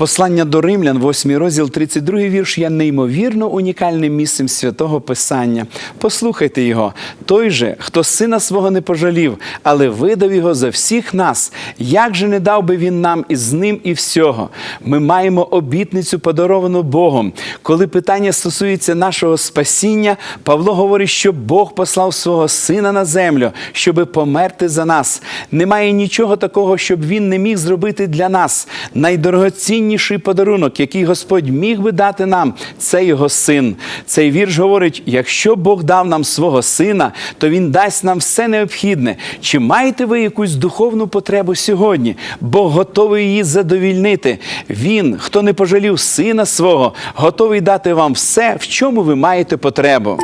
Послання до римлян, 8 розділ, 32 вірш, є неймовірно унікальним місцем святого Писання. Послухайте його. Той же, хто сина свого не пожалів, але видав його за всіх нас. Як же не дав би він нам із ним і всього? Ми маємо обітницю, подаровану Богом. Коли питання стосується нашого спасіння, Павло говорить, що Бог послав свого сина на землю, щоби померти за нас. Немає нічого такого, щоб він не міг зробити для нас. Найдорогоцінніший подарунок, який Господь міг би дати нам, це його син. Цей вірш говорить: якщо Бог дав нам свого сина, то він дасть нам все необхідне. Чи маєте ви якусь духовну потребу сьогодні? Бог готовий її задовільнити. Він, хто не пожалів сина свого, готовий дати вам все, в чому ви маєте потребу.